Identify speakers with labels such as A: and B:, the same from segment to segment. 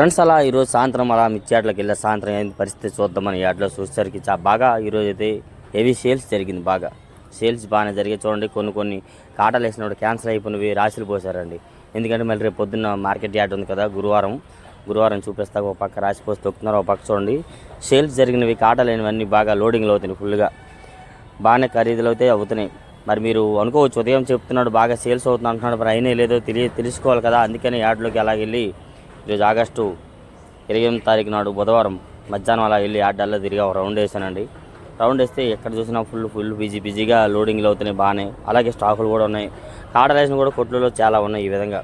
A: Friends అలా ఈరోజు సాయంత్రం అలా మిర్చి ఆటలోకి వెళ్ళే సాయంత్రం ఏంది పరిస్థితి చూద్దామని ఈ ఆటలో చూసేసరికి చా బాగా ఈరోజు అయితే హెవీ సేల్స్ జరిగింది బాగా. సేల్స్ బాగానే జరిగే చూడండి కొన్ని కొన్ని కాటలు వేసినప్పుడు క్యాన్సిల్ అయిపోయినవి రాశులు పోసారండి. ఎందుకంటే మళ్ళీ రేపు పొద్దున్న మార్కెట్ యార్డ్ ఉంది కదా గురువారం. గురువారం చూపిస్తా ఒక పక్క రాసి పోసి తొక్కుతున్నారు ఒక పక్క చూడండి. సేల్స్ జరిగినవి కాటాలు బాగా లోడింగ్లు అవుతున్నాయి ఫుల్గా బాగానే ఖరీదులు అయితే అవుతున్నాయి. మరి మీరు అనుకోవచ్చు ఉదయం చెప్తున్నాడు బాగా సేల్స్ అవుతుంది అంటున్నాడు మరి అయినా లేదో తెలియ తెలుసుకోవాలి కదా అందుకని యాడ్లోకి అలాగెళ్ళి ఈరోజు ఆగస్టు ఇరవై ఎనిమిది తారీఖు నాడు బుధవారం మధ్యాహ్నం అలా వెళ్ళి యార్డల్లో తిరిగి ఒక రౌండ్ వేసానండి. రౌండ్ వేస్తే ఎక్కడ చూసినా ఫుల్ ఫుల్ బిజీ బిజీగా లోడింగ్లు అవుతున్నాయి బాగానే. అలాగే స్టాకులు కూడా ఉన్నాయి. కాడలేసిన కూడా కొట్లలో చాలా ఉన్నాయి ఈ విధంగా.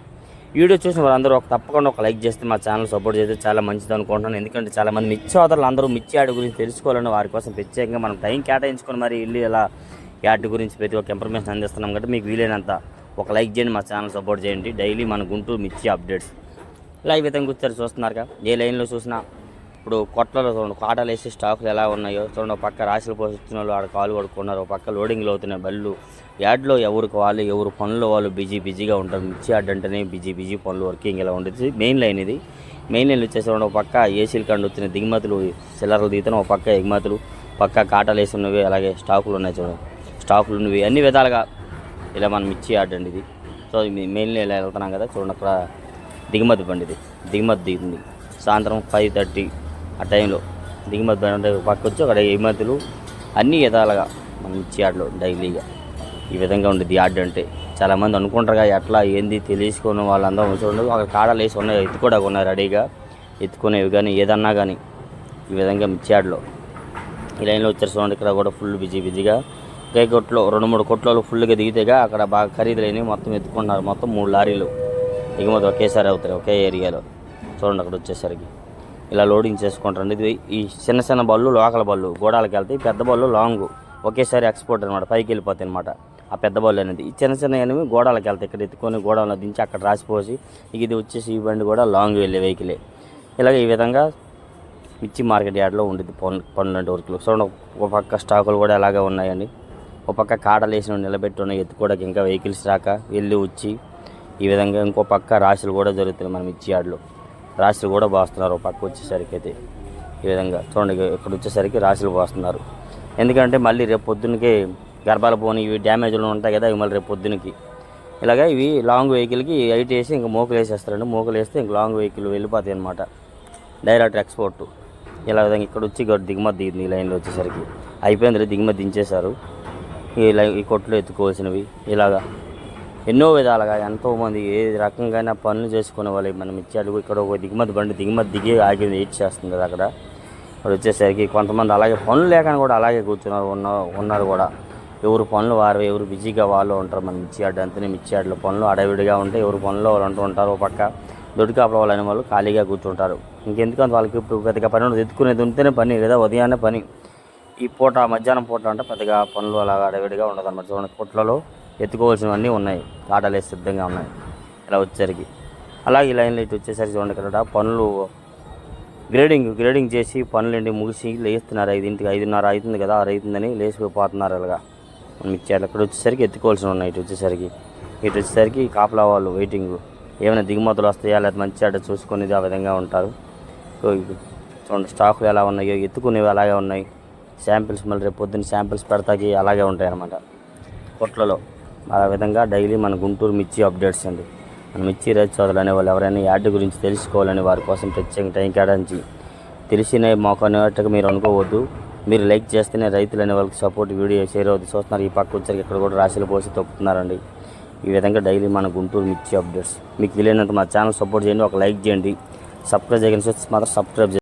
A: వీడియో చూసిన వారందరూ ఒక తప్పకుండా ఒక లైక్ చేస్తే మా ఛానల్ సపోర్ట్ చేస్తే చాలా మంచిది అనుకుంటున్నాను. ఎందుకంటే చాలా మంది మిర్చి అందరూ మిర్చి యాడ్ గురించి తెలుసుకోవాలని వారి కోసం ప్రత్యేకంగా మనం టైం కేటాయించుకొని మరి వెళ్ళి ఇలా యాడ్ గురించి ప్రతి ఒక్క ఇన్ఫర్మేషన్ అందిస్తున్నాం. కాబట్టి మీకు వీలైనంత ఒక లైక్ చేయండి మా ఛానల్ సపోర్ట్ చేయండి. డైలీ మన గుంటూరు మిర్చి అప్డేట్స్. ఇలా ఈ విధంగా కూర్చొని చూస్తున్నారుగా ఏ లైన్లో చూసినా ఇప్పుడు కొట్లలో చూడండి కాటలు వేసి స్టాకులు ఎలా ఉన్నాయో చూడండి ఒక పక్క రాశులు పోసిన వాళ్ళు ఆడ కాలు కొడుకున్నారు ఒక పక్క లోడింగ్లు అవుతున్నాయి బళ్ళు. యార్డ్లో ఎవరికి వాళ్ళు ఎవరు పనులు వాళ్ళు బిజీ బిజీగా ఉంటారు. మిర్చి యాడ్ అంటేనే బిజీ బిజీ పనులు వర్కింగ్ ఇలా ఉండేది. మెయిన్ లైన్ ఇది. మెయిన్ లైన్ వచ్చేసి ఒక పక్క ఏసీలు కండు వచ్చిన దిగుమతులు చిల్లరలు దిగుతున్న ఒక పక్క ఎగుమతులు పక్క కాటాలు వేసి ఉన్నవి అలాగే స్టాకులు ఉన్నాయి చూడండి. స్టాకులు ఉన్నవి అన్ని విధాలుగా ఇలా మనం మిర్చి యాడ్ అండి ఇది. సో మెయిన్ లైన్ ఇలా వెళ్తున్నాం కదా చూడండి అక్కడ దిగుమతి బండి ఇది దిగుమతి దిగుతుంది సాయంత్రం ఫైవ్ థర్టీ ఆ టైంలో దిగుమతి బండి అంటే పక్క వచ్చి అక్కడ ఎగుమతులు అన్ని విధాలుగా మనం ఇచ్చే ఆటలో డైలీగా ఈ విధంగా ఉండేది యార్డ్ అంటే. చాలామంది కదా ఎట్లా ఏంది తెలుసుకుని వాళ్ళందరూ చూడండి. అక్కడ కాడలు వేసి ఉన్నాయి ఎత్తుకోవడానికి ఉన్నాయి రెడీగా. ఎత్తుకునేవి కానీ ఏదన్నా కానీ ఈ విధంగా మిర్చి ఈ లైన్లో వచ్చారు చూడండి ఇక్కడ కూడా ఫుల్ బిజీ బిజీగా ఒకే కొట్లో రెండు మూడు కొట్లలో ఫుల్గా దిగితేగా అక్కడ బాగా ఖరీదులైనవి మొత్తం ఎత్తుకుంటున్నారు మొత్తం మూడు లారీలు. ఎగుమతి ఒకేసారి అవుతాయి ఒకే ఏరియాలో. చూడండి అక్కడ వచ్చేసరికి. ఇలా లోడింగ్ చేసుకుంటారండి. ఇది ఈ చిన్న చిన్న బళ్ళు లోకల్ బళ్ళు గోడాలకు వెళ్తాయి. పెద్ద బళ్ళు లాంగ్ ఒకేసారి ఎక్స్పోర్ట్ అనమాట పైకి వెళ్ళిపోతాయి అనమాట ఆ పెద్ద బళ్ళు అనేది. ఈ చిన్న చిన్న అనేవి గోడాలకు వెళ్తాయి. ఇక్కడ ఎత్తుకొని గోడలో దించి అక్కడ రాసిపోసి ఇక ఇది వచ్చేసి ఈ బండి కూడా లాంగ్ వెళ్ళే వెహికలే ఇలాగ ఈ విధంగా మిర్చి మార్కెట్ యార్డ్లో ఉండేది పనులు పన్నెండు వరకులు. చూడండి ఒక పక్క స్టాకులు కూడా అలాగే ఉన్నాయండి. ఒక పక్క కాడలు వేసిన నిలబెట్టి ఉన్నాయి ఎత్తుకోవడానికి ఇంకా వెహికల్స్ రాక వెళ్ళి వచ్చి ఈ విధంగా ఇంకో పక్క రాశులు కూడా జరుగుతున్నాయి మనం ఇచ్చి ఆడలో రాశులు కూడా బాస్తున్నారు ఒక పక్క వచ్చేసరికి అయితే ఈ విధంగా. చూడండి ఇక్కడ వచ్చేసరికి రాశులు పోస్తున్నారు ఎందుకంటే మళ్ళీ రేపు పొద్దునకి గర్భాల పోని ఇవి డ్యామేజ్లు ఉంటాయి కదా ఇవి మళ్ళీ రేపు పొద్దునకి ఇలాగ ఇవి లాంగ్ వెహికల్కి ఎయిట్ వేసి ఇంకా మోకలు వేసేస్తారండి. మోకలు వేస్తే ఇంక లాంగ్ వెహికల్ వెళ్ళిపోతాయి అనమాట డైరెక్ట్ ఎక్స్పోర్ట్. ఇలా విధంగా ఇక్కడ వచ్చి ఇక్కడ దిగుమతి దిగింది ఈ లైన్లో వచ్చేసరికి. అయిపోయింది దిగుమతి దించేశారు. ఈ లై ఈ కొట్లు ఎత్తుకోవాల్సినవి. ఇలాగా ఎన్నో విధాలుగా ఎంతోమంది ఏ రకంగా పనులు చేసుకునే వాళ్ళు మనం ఇచ్చాడు ఇక్కడ ఒక దిగుమతి బండి దిగుమతి దిగి ఆగి వెయిట్ చేస్తుంది కదా అక్కడ. వచ్చేసరికి కొంతమంది అలాగే పనులు లేకని కూడా అలాగే కూర్చున్నారు ఉన్న ఉన్నారు కూడా. ఎవరు పనులు వారు ఎవరు బిజీగా వాళ్ళు ఉంటారు. మన మిర్చి అంతనే మిర్చి పనులు అడవిడిగా ఉంటాయి ఎవరు పనులు వాళ్ళు అంటూ ఉంటారు. ఒక పక్క దొడికాపల వాళ్ళు అనే వాళ్ళు ఖాళీగా కూర్చుంటారు. ఇంకెందుకంత వాళ్ళకి ఇప్పుడు పెద్దగా పని ఉండదు. ఎత్తుకునేది ఉంటేనే పని కదా ఉదయాన్నే పని. ఈ పూట మధ్యాహ్నం పూట అంటే పెద్దగా పనులు అలాగా అడవిడిగా ఉండదు అన్నమాట చూడండి పుట్లలో ఎత్తుకోవాల్సినవన్నీ ఉన్నాయి. ఆటలు వేసి సిద్ధంగా ఉన్నాయి. ఇలా వచ్చేసరికి. అలాగే ఈ లైన్లో ఇటు వచ్చేసరికి చూడండి ఇక్కడ పనులు గ్రేడింగ్ గ్రేడింగ్ చేసి పనులు ముగిసి లేస్తున్నారు. ఐదింటికి ఐదున్నర అవుతుంది కదా ఆరు అవుతుందని లేచిపోతున్నారు అలాగా మనం ఇచ్చారు అక్కడ వచ్చేసరికి ఎత్తుకోవాల్సి ఉన్నాయి. ఇటు వచ్చేసరికి ఇటు వచ్చేసరికి కాపలా వాళ్ళు వెయిటింగ్ ఏమైనా దిగుమతులు వస్తాయా? లేదా మంచి అడ్డ చూసుకునేది ఆ విధంగా ఉంటారు. చూడండి. స్టాకులు ఎలా ఉన్నాయో? ఎత్తుకునేవి అలాగే ఉన్నాయి. శాంపిల్స్ మళ్ళీ రేపు పొద్దున్న శాంపిల్స్ పెడతాకి అలాగే ఉంటాయి అన్నమాట కొట్లలో. ఆ విధంగా డైలీ మన గుంటూరు మిర్చి అప్డేట్స్ అండి. మన మిర్చి రైతు సోదరులు అనే వాళ్ళు ఎవరైనా యాడ్ గురించి తెలుసుకోవాలని వారి కోసం ప్రత్యేక టైం కేటాయించి తెలిసిన మాకు అనేట్టుగా మీరు అనుకోవద్దు. మీరు లైక్ చేస్తేనే రైతులు అనే వాళ్ళకి సపోర్ట్ వీడియో షేర్ అవుతుంది. చూస్తున్నారు ఈ పక్క వచ్చరికి ఇక్కడ కూడా రాశిలు పోసి తొక్కుతున్నారండి. ఈ విధంగా డైలీ మన గుంటూరు మిర్చి అప్డేట్స్. మీకు వీలైనంత మా ఛానల్ సపోర్ట్ చేయండి ఒక లైక్ చేయండి. సబ్స్క్రైబ్ చేయగలిసి మాత్రం సబ్స్క్రైబ్ చేయండి.